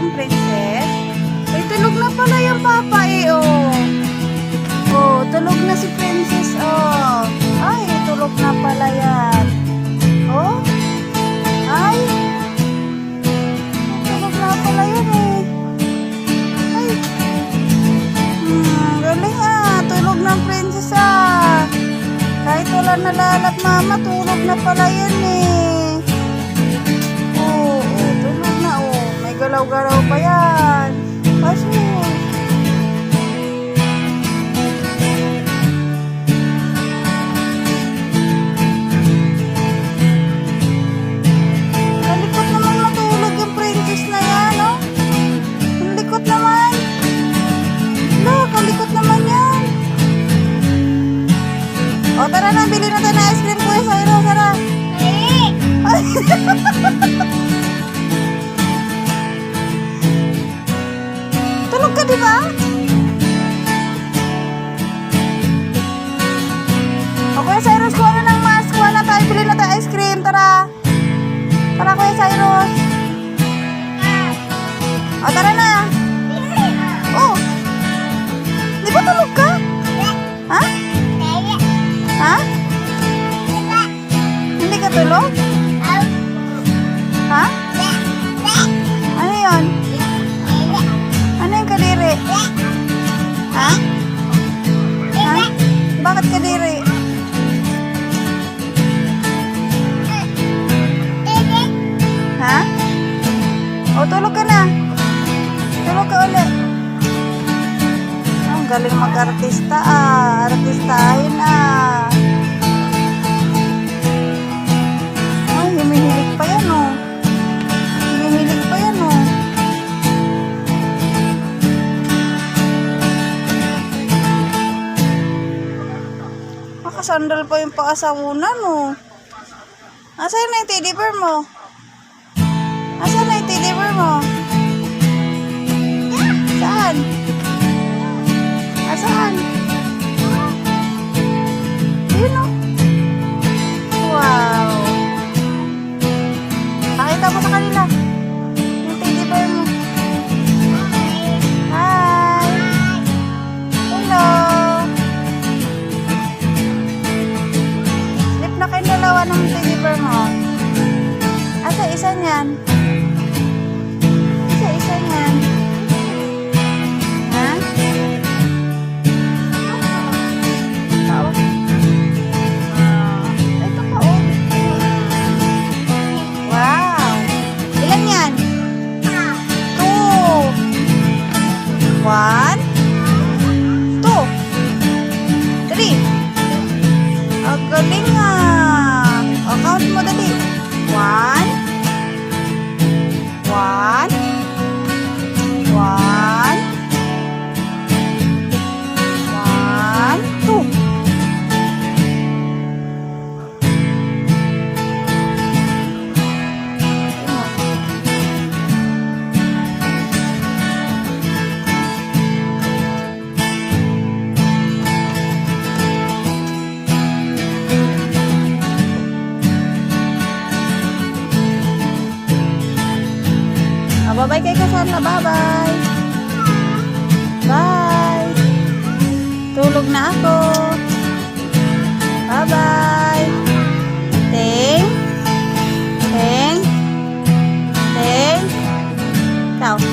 ang princess? Ay, tulog na pala yung papa eh, oh. Oh, tulog na si princess, oh. Ay, tulog na pala yan. Oh? Ay. Tulog na pala yan eh. Ay. Hmm, galing ah. Tulog ng princess ah. Kahit wala nalalap mama, tulog na pala yan eh. Galaw-galaw pa yan. Kalikot naman matulog yung princess na yan, oh. Likot naman. Lo, kalikot naman yan. O, tara na, bili na tayo ng ice cream, Kuya Sairo, tara. Ay. O, Kuya Cyrus, kuha na ng mask. Kuha na tayo, bili na tayo ice cream. Tara. Tara, Kuya Cyrus. O, tara na. O, tulog ka na. Tulog ka ulit. Ang galing mag-artista ah. Artistahin ah. Ay, humihilig pa yan oh. Humihilig pa yan oh. Nakasandal pa yung paasahunan oh. Asan na yung teddy bear mo? Asan na yung teddy bear isa niyan? Isa isa niyan. Ha? Oo. Ah, ito pa oh. Wow. Ilan yan? Two. One. Bye-bye kay Kasana. Bye-bye. Bye. Tulog na ako. Bye-bye. Ting. Ting. Ting. Ciao.